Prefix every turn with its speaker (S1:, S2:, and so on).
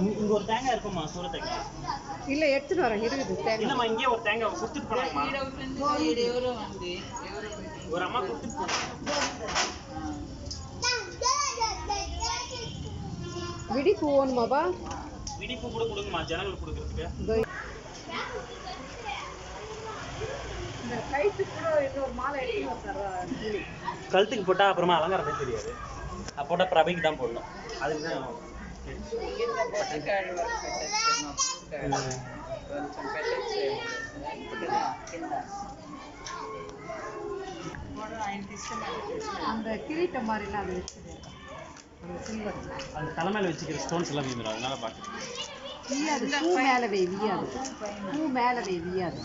S1: இங்க ஒரு தேங்காய் இருக்குமா சூர தேங்காய்.
S2: இல்ல எடுத்துட்டு வரேன் இருக்குது தேங்காய்.
S1: இல்லம்மா இங்கே ஒரு தேங்காய் கொடுத்துட்டு போனாங்கம்மா ஒரு அம்மா கொடுத்துட்டு போனாங்க
S2: விடி பூ? வேணுமாப்பா
S1: விடிப்பு கூட கொடுங்கம்மா ஜனங்களுக்கு கொடுக்கறதுக்கு.
S2: இந்த கைத்துக்கு கூட இன்னொரு
S1: கழுத்துக்கு போட்டா அப்புறமா அலங்காரமே தெரியாது. அது போட்டா பிரபைக்கு தான் போடணும். அதுக்கு தான்
S2: அந்த கிரீட்டம் மாதிரிலாம் அது வச்சுது
S1: அந்த தலைமையில வச்சுக்கிற ஸ்டோன்ஸ் எல்லாம் வீந்துடும் அதனால பார்க்க
S2: வியாது. பூ மேல வை வியாது. பூ மேல வை வியாது.